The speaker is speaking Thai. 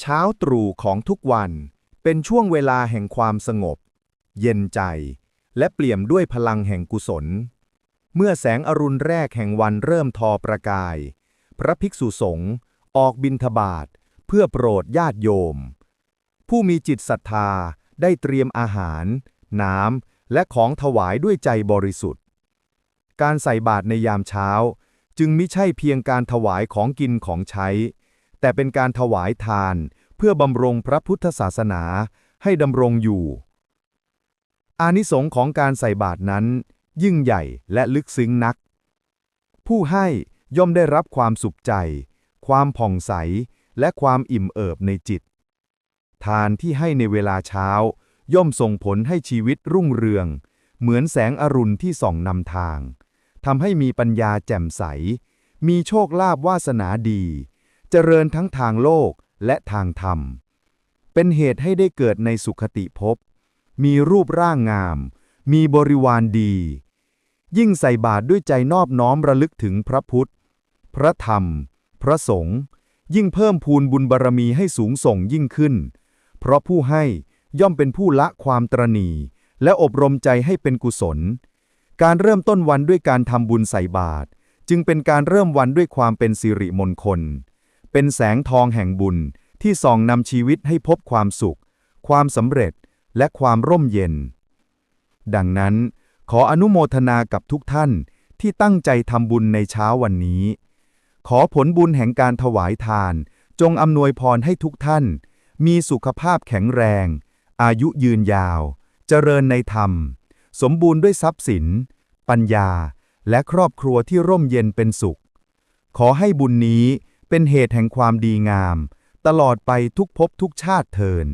เช้าตรู่ของทุกวัน เป็นช่วงเวลาแห่งความสงบ เย็นใจ และเปี่ยมด้วยพลังแห่งกุศล เมื่อแสงอรุณแรกแห่งวันเริ่มทอประกาย พระภิกษุสงฆ์ออกบิณฑบาตเพื่อโปรดญาติโยม ผู้มีจิตศรัทธาได้เตรียมอาหาร น้ำ และของถวายด้วยใจบริสุทธิ์ การใส่บาตรในยามเช้า จึงไม่ใช่เพียงการถวายของกินของใช้ แต่เป็นการถวายทาน เพื่อบำรงพระพุทธศาสนาให้ดำรงอยู่ อานิสงส์ของการใส่บาตรนั้น ยิ่งใหญ่และลึกซึ้งนัก ผู้ให้ย่อมได้รับความสุขใจ ความผ่องใส และความอิ่มเอิบในจิต ทานที่ให้ในเวลาเช้า ย่อมส่งผลให้ชีวิตรุ่งเรือง เหมือนแสงอรุณที่ส่องนำทางทำให้มีปัญญาแจ่มใส มีโชคลาภวาสนาดี เจริญทั้งทางโลกและทางธรรม เป็นเหตุให้ได้เกิดในสุขติภพ มีรูปร่างงาม มีบริวารดี ยิ่งใส่บาตรด้วยใจนอบน้อมระลึกถึงพระพุทธ พระธรรม พระสงฆ์ ยิ่งเพิ่มพูนบุญบารมีให้สูงส่งยิ่งขึ้น เพราะผู้ให้ย่อมเป็นผู้ละความตรณีและอบรมใจให้เป็นกุศล การเริ่มต้นวันด้วยการทำบุญใส่บาตรจึงเป็นการเริ่มวันด้วยความเป็นสิริมงคล เป็นแสงทองแห่งบุญที่ส่องนำชีวิตให้พบความสุข ความสำเร็จและความร่มเย็น ดังนั้น ขออนุโมทนากับทุกท่านที่ตั้งใจทำบุญในเช้าวันนี้ ขอผลบุญแห่งการถวายทาน จงอำนวยพรให้ทุกท่าน มีสุขภาพแข็งแรง อายุยืนยาว เจริญในธรรม สมบูรณ์ด้วยทรัพย์สิน ปัญญา และครอบครัวที่ร่มเย็นเป็นสุข ขอให้บุญนี้ เป็นเหตุแห่งความดีงาม ตลอดไปทุกภพทุกชาติเทิน